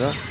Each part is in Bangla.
있습니다.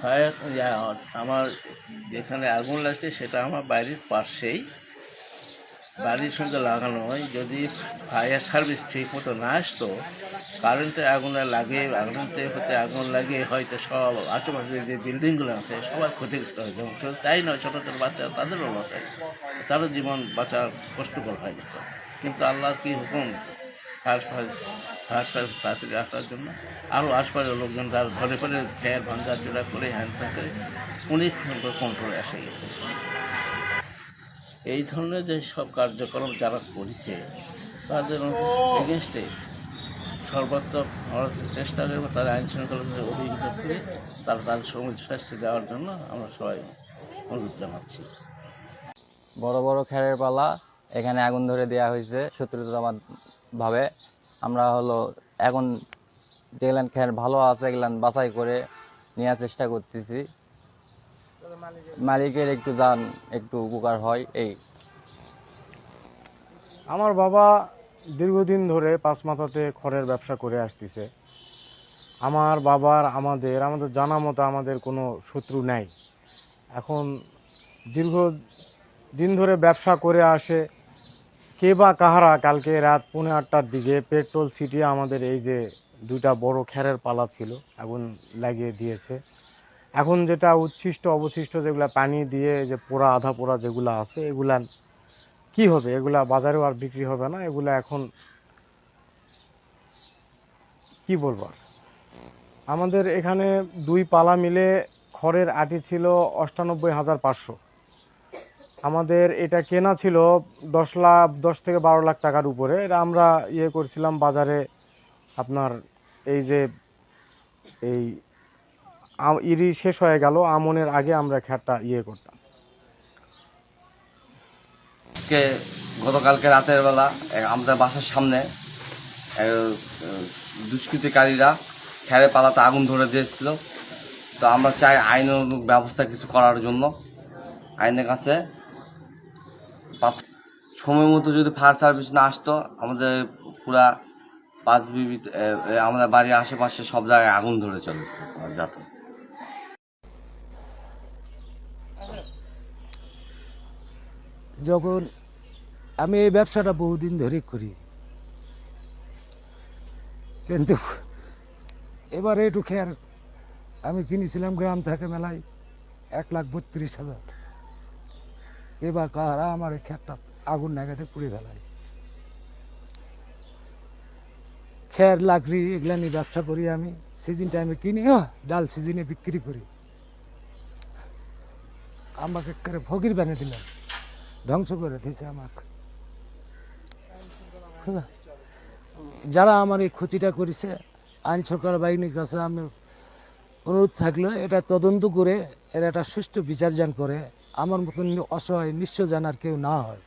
খারাপ ফায়ার আমার যেখানে আগুন লাগছে সেটা আমার বাড়ির পাশেই। বাড়ির সঙ্গে লাগানো হয়, যদি ফায়ার সার্ভিস ঠিক মতো না আসতো, কারেন্টে আগুনে লাগে, আগুনতে হতে আগুন লাগে, হয়তো সব আশেপাশে যে বিল্ডিংগুলো আছে সবাই ক্ষতিগ্রস্ত হয় যেমন শুধু তাই নয়, ছোটো ছোটো বাচ্চা তাদেরও লস হয়। তারও জীবন বাঁচা কষ্টকর হয় যেত। কিন্তু আল্লাহর কি হুকুম? ফায়ার সার্ভিস ফায়ার সার্ভিস তাড়াতাড়ি আসার জন্য। আরও আশপাশের লোকজন তার ধরে করে খেয়ার ভাঙ্গা জোড়া করে, হ্যান্ড করে উনি কন্ট্রোলে এসে গেছে। এই ধরনের যে সব কার্যক্রম যারা করেছে, তাদের এগেনস্টে সর্বাত্মক আমরা চেষ্টা করব, তাদের আইন শৃঙ্খলাকে অভিযোগ করে তারা তাদের সঙ্গে শাস্তি দেওয়ার জন্য আমরা সবাই অনুরোধ জানাচ্ছি। বড় বড় খেরের পালা, এখানে আগুন ধরে দেওয়া হয়েছে ভাবে আমরা হলো এখন যেগুলান খের ভালো আছে, এগুলান বাছাই করে নেওয়ার চেষ্টা করতেছি। মালিকের? একটু যান একটু উপকার হয় এই। আমার বাবা দীর্ঘদিন ধরে পাঁচ মাথাতে খড়ের ব্যবসা করে আসতেছে। আমার বাবার আমাদের আমাদের জানা মতো আমাদের কোনো শত্রু নেই। এখন দীর্ঘ দিন ধরে ব্যবসা করে আসে কে বা কাহারা কালকে রাত পৌনে আটটার দিকে পেট্রোল ছিটিয়ে আমাদের এই যে দুইটা বড় খ্যারের পালা ছিল আগুন লাগিয়ে দিয়েছে। এখন যেটা উচ্ছিষ্ট, অবশিষ্ট যেগুলা পানি দিয়ে যে পোড়া, আধা পোড়া যেগুলো আছে, এগুলা কি হবে? এগুলা বাজারেও আর বিক্রি হবে না, এগুলা এখন কি বলব? আমাদের এখানে দুই পালা মিলে খড়ের আটি ছিল অষ্টানব্বই হাজার পাঁচশো। আমাদের এটা কেনা ছিল দশ লাখ, দশ থেকে বারো লাখ টাকার উপরে। এটা আমরা ইয়ে করছিলাম বাজারে আপনার এই যে এই ইরি শেষ হয়ে গেল, আমনের আগে আমরা খ্যারটা ইয়ে করতাম। গতকালকে রাতের বেলা আমাদের বাসার সামনে দুষ্কৃতিকারীরা খেরে পালাতে আগুন ধরে দিয়েছিল। তো আমরা চাই আইন ব্যবস্থা কিছু করার জন্য। আইনের কাছে সময় মতো যদি ফায়ার সার্ভিস না আসতো, আমাদের পুরা পাঁচ বিবি আমাদের বাড়ির আশেপাশে সব জায়গায় আগুন ধরে চলে যেত যখন আমি এই ব্যবসাটা বহুদিন ধরে করি, কিন্তু এবারে একটু খেয়ার আমি কিনেছিলাম গ্রাম থেকে মেলায় এক লাখ বত্রিশ হাজার। এবার কারা আমার এই খেরটা আগুন নাগাতে পুড়ে ফেলায়? খের, লাকড়ি এগুলা নিয়ে ব্যবসা করি আমি সিজন টাইমে কিনি ডাল সিজনে বিক্রি করি। আমাকে করে ফকির বানিয়ে দিলাম ধ্বংস করে দিয়েছে আমাকে। যারা আমার এই ক্ষতিটা করেছে, আইন সরকার বাহিনীর কাছে আমি অনুরোধ থাকল, এটা তদন্ত করে, এর একটা সুষ্ঠু বিচার যান করে, আমার মতন অসহায়, নিঃস্ব জানার কেউ না হয়।